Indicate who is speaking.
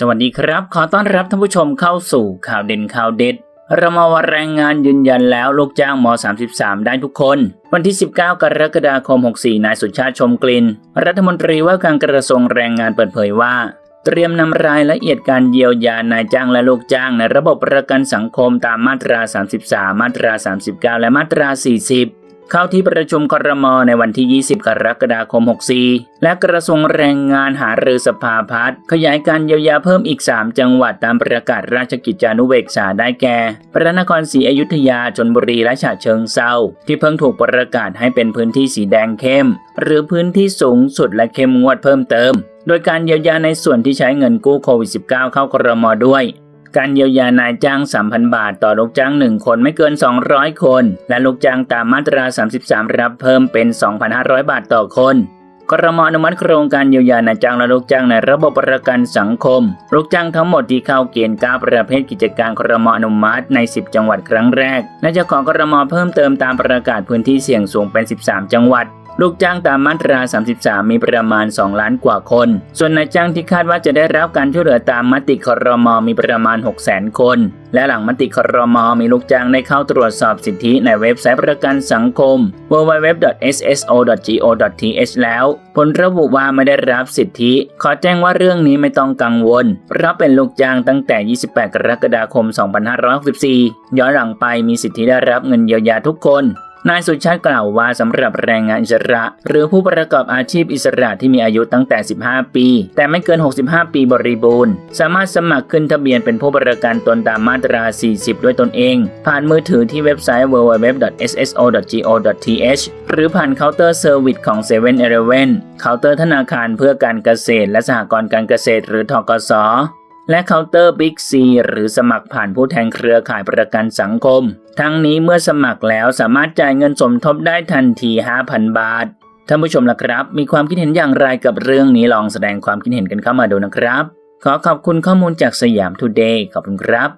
Speaker 1: สวัสดีครับ ขอต้อนรับท่านผู้ชมเข้าสู่ข่าวเด่นข่าวเด็ดเรามาว่าแรงงานยืนยันแล้วลูกจ้างม .33 ได้ทุกคน วันที่ 19 กรกฎาคม 64 นายสุชาติชมกลิ่น รัฐมนตรีว่าการกระทรวงแรงงานเปิดเผยว่า เตรียมนำรายละเอียดการเยียวยานายจ้างและลูกจ้างในระบบประกันสังคมตามมาตรา 33 มาตรา 39 และมาตรา 40 เข้าที่ประชุมครมในวันที่ 20 กรกฎาคม 64 และกระทรวงแรงงานหารือสภาพัฒน์ขยายการเยียวยาเพิ่มอีก 3 จังหวัดตามประกาศราชกิจจานุเบกษาได้แก่ พระนครศรีอยุธยาชนบุรีและฉะเชิงเซาที่เพิ่งถูกประกาศให้เป็นพื้นที่สีแดงเข้ม หรือพื้นที่สูงสุดและเข้มงวดเพิ่มเติม โดยการเยียวยาในส่วนที่ใช้เงินกู้โควิด -19 เข้าครมด้วย การเยียวยานายจ้าง 3,000 บาท ต่อลูกจ้าง 1 คนไม่เกิน 200 คน และลูกจ้างตามมาตรา 33 รับเพิ่มเป็น 2,500 บาทต่อคนกรมอนุมัติโครงการเยียวยานายจ้างและลูกจ้างในระบบประกันสังคม ลูกจ้างทั้งหมดที่เข้าเกณฑ์9ประเภทกิจการกรมอนุมัติใน 10 จังหวัดครั้งแรก และจะขอกรมอเพิ่มเติมตามประกาศพื้นที่เสี่ยงสูงเป็น 13 จังหวัด ลูกจ้างตามมาตรา 33 มีประมาณ 2 ล้านกว่าคน ส่วนนายจ้างที่คาดว่าจะได้รับการช่วยเหลือตามมติคอรมมีประมาณ 600,000 คน และหลังมติคอรมมีลูกจ้างได้เข้าตรวจสอบสิทธิในเว็บไซต์ประกันสังคม www.sso.go.th แล้ว ผลระบุว่าไม่ได้รับสิทธิ ขอแจ้งว่าเรื่องนี้ไม่ต้องกังวล เพราะเป็นลูกจ้างตั้งแต่ 28 กรกฎาคม 2564 ย้อนหลังไปมีสิทธิได้รับเงินเยียวยาทุกคน นายสุชาติกล่าวว่าสำหรับแรงงานอิสระ หรือผู้ประกอบอาชีพอิสระที่มีอายุตั้งแต่ 15 ปี แต่ไม่เกิน 65 ปีบริบูรณ์ สามารถสมัครขึ้นทะเบียนเป็นผู้ประกันตนตามมาตรา 40 ด้วยตนเอง ผ่านมือถือที่เว็บไซต์ www.sso.go.th หรือผ่านเคาน์เตอร์เซอร์วิสของ7 e เ e ่ e อเคาน์เตอร์ธนาคารเพื่อการเกษตร และสหกรณ์การเกษตรหรือทกส และเคาน์เตอร์บิ๊กซีหรือสมัครผ่านผู้แทนเครือข่ายประกันสังคม ทั้งนี้เมื่อสมัครแล้วสามารถจ่ายเงินสมทบได้ทันที 5,000 บาท ท่านผู้ชมล่ะครับ มีความคิดเห็นอย่างไรกับเรื่องนี้ลองแสดงความคิดเห็นกันเข้ามาดูนะครับ ขอขอบคุณข้อมูลจากสยามทูเดย์ขอบคุณครับ